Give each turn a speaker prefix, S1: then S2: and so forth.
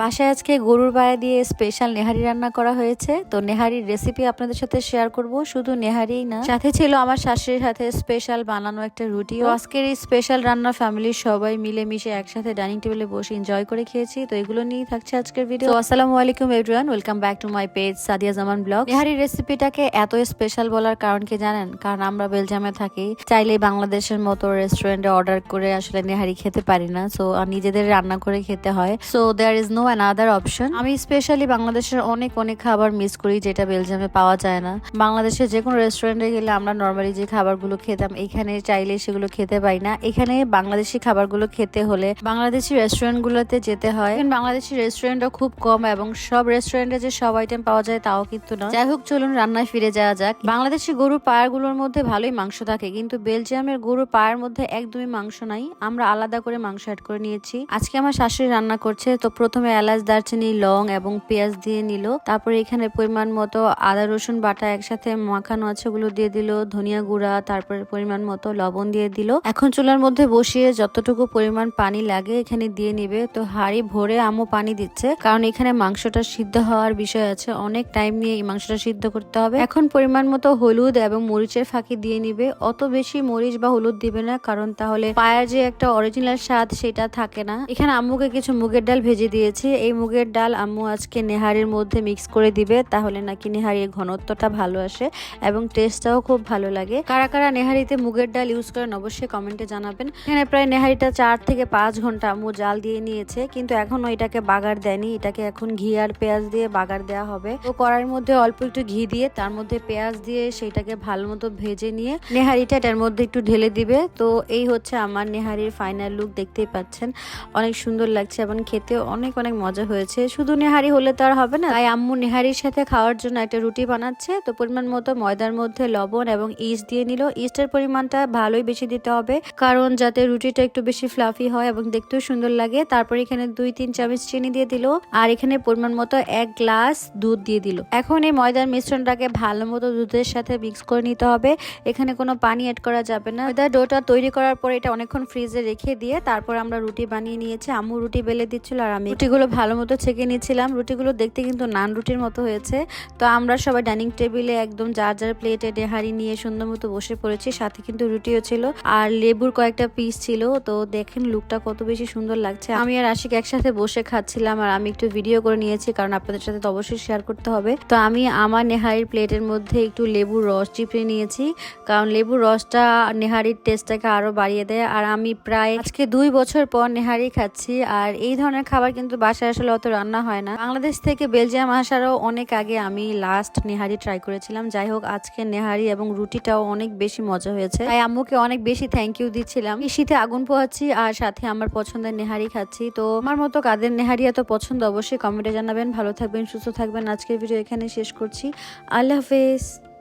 S1: বাসায় আজকে গরুর পায়া দিয়ে স্পেশাল নেহারি রান্না করা হয়েছে। তো নেহারির রেসিপি আপনাদের সাথে শেয়ার করব। শুধু নেহারিই না, সাথে ছিল আমার শাশুড়ির সাথে স্পেশাল বানানো একটা রুটি। তো আজকের এই স্পেশাল রান্না ফ্যামিলির সবাই মিলে মিশে একসাথে ডাইনিং টেবিলে বসে এনজয় করে খেয়েছি। তো এগুলো নিয়েই থাকছে আজকের ভিডিও আসসালামু আলাইকুম everyone welcome back to my page Sadia Zaman blog নেহারির রেসিপিটাকে এত স্পেশাল বলার কারণ কি জানেন? কারণ আমরা বেলজিয়ামে থাকি, চাইলেই বাংলাদেশের মতো রেস্টুরেন্টে অর্ডার করে আসলে নেহারি খেতে পারি না। সো নিজেদের রান্না করে খেতে হয়। So there is no another option আমি স্পেশালি বাংলাদেশের অনেক অনেক খাবার মিস করি যেটা বেলজিয়ামে পাওয়া যায় না। বাংলাদেশের যে কোনো রেস্টুরেন্টে গেলে আমরা নর্মালি যে খাবারগুলো খেতাম, এখানে চাইলে সেগুলো খেতে পাই না। এখানে বাংলাদেশি খাবারগুলো খেতে হলে বাংলাদেশি রেস্টুরেন্টগুলোতে যেতে হয়। বাংলাদেশি রেস্টুরেন্টও খুব কম এবং সব রেস্টুরেন্টে যে সব আইটেম পাওয়া যায় তাও কিন্তু না। যাই হোক, চলুন রান্নায় ফিরে যাওয়া যাক। বাংলাদেশি গরুর পায়ারগুলোর মধ্যে ভালোই মাংস থাকে, কিন্তু বেলজিয়ামের গরুর পায়ের মধ্যে একদমই মাংস নাই। আমরা আলাদা করে মাংস অ্যাড করে নিয়েছি। আজকে আমার শাশুড়ি রান্না করছে, তো প্রথমে এলাচ, দারচিনি, লং এবং পেঁয়াজ দিয়ে নিল। তারপরে এখানে পরিমাণ মতো আদা, রসুন বাটা একসাথে মাখানো আছে, ওগুলো দিয়ে দিল। ধনিয়া গুঁড়া, তারপরে পরিমাণ মতো লবণ দিয়ে দিল। এখন চুলার মধ্যে বসিয়ে যতটুকু পরিমাণ পানি লাগে এখানে দিয়ে নিবে। তো হাঁড়ি ভরে আমও পানি দিচ্ছে, কারণ এখানে মাংসটা সিদ্ধ হওয়ার বিষয় আছে। অনেক টাইম নিয়ে এই মাংসটা সিদ্ধ করতে হবে। এখন পরিমাণ মতো হলুদ এবং মরিচের ফাঁকি দিয়ে নিবে। অত বেশি মরিচ বা হলুদ দিবে না, কারণ তাহলে পায়ের যে একটা অরিজিনাল স্বাদ সেটা থাকে না। এখানে আম্মুকে কিছু মুগের ডাল ভেজে দিয়েছি। এই মুগের ডাল আম্মু আজকে নেহারির মধ্যে মিক্স করে দিবে, তাহলে নাকি নেহারির ঘনত্বটা ভালো আসে এবং টেস্টটাও খুব ভালো লাগে। কারা কারা নেহারিতে মুগের ডাল ইউজ করেন অবশ্যই কমেন্টে জানাবেন। এখানে প্রায় নেহারিটা চার থেকে পাঁচ ঘণ্টা আম্মু জাল দিয়ে নিয়েছে, কিন্তু এখনও এটাকে বাগার দেয়নি। এটাকে এখন ঘি আর পেঁয়াজ দিয়ে বাগার দেওয়া হবে। তো কড়াইয়ের মধ্যে অল্প একটু ঘি দিয়ে, তার মধ্যে পেঁয়াজ দিয়ে সেটাকে ভালো মতো ভেজে নিয়ে নেহারিটা এটার মধ্যে একটু ঢেলে দিবে। তো এই হচ্ছে আমার নেহারির ফাইনাল লুক দেখতেই পাচ্ছেন। অনেক সুন্দর লাগছে এবং খেতে অনেক অনেক মজা হয়েছে। শুধু নেহারি হলে তো আর হবে না। তাই আম্মু নেহারির সাথে খাওয়ার জন্য একটা রুটি বানাচ্ছে। তো পরিমাণ মতো ময়দার মধ্যে লবণ এবং ইস্ট দিয়ে নিল। ইস্টের পরিমাণটা ভালোই বেশি দিতে হবে। কারণ যাতে রুটিটা একটু বেশি ফ্লাফি হয় এবং দেখতেও সুন্দর লাগে, তারপর এখানে দুই, তিন চামচ চিনি দিয়ে দিল। আর এখানে পরিমাণ মতো এক গ্লাস দুধ দিয়ে দিল। এখন এই ময়দার মিশ্রণটাকে ভালো মতো দুধের সাথে মিক্স করে নিতে হবে। এখানে কোনো পানি অ্যাড করা যাবে না। ময়দার ডোটা তৈরি করার পর এটা অনেকক্ষণ ফ্রিজে রেখে দিয়ে তারপর আমরা রুটি বানিয়ে নিয়েছি। আম্মু রুটি বেলে দিচ্ছিল আর আমি। রুটিগুলো ভালো মতো ছেঁকে নিয়েছিলাম। রুটিগুলো দেখতে কিন্তু নান রুটির মতো হয়েছে। তো আমরা সবাই ডাইনিং টেবিলে একদম যার যার প্লেটে ডেহারি নিয়ে সুন্দর মতো বসে পড়েছি। সাথে কিন্তু রুটিও ছিল আর লেবুর কয়েকটা পিস ছিল। তো দেখেন লুকটা কত বেশি সুন্দর লাগছে। আমি আর আশিক একসাথে বসে খাচ্ছিলাম আর আমি একটু ভিডিও করে নিয়েছি কারণ আপনাদের সাথে তো অবশ্যই শেয়ার করতে হবে। তো আমি আমার নেহারির প্লেটের মধ্যে একটু লেবুর রস চিপড়ে নিয়েছি। কারণ লেবুর রসটা নেহারির টেস্টটাকে আরও বাড়িয়ে দেয়। আর আমি প্রায় আজকে দুই বছর পর নেহারি খাচ্ছি। আর এই ধরনের খাবার কিন্তু বাসায় আসলে অত রান্না হয় না। বাংলাদেশ থেকে বেলজিয়াম আসারও অনেক আগে আমি লাস্ট নেহারি ট্রাই করেছিলাম। যাই হোক, আজকে নেহারি এবং রুটিটাও অনেক বেশি মজা হয়েছে। তাই আম্মুকে অনেক বেশি থ্যাংক ইউ দিচ্ছিলাম। শীতে আগুন পোহাচ্ছি আর সাথে আমার পছন্দের নেহারি খাচ্ছি। তো আমার মতো কাদের নেহারি এত পছন্দ অবশ্যই কমেন্টে জানাবেন। ভালো থাকবেন, সুস্থ থাকবেন। আজকের ভিডিও এখানে শেষ করছি। আল্লাহ হাফেজ।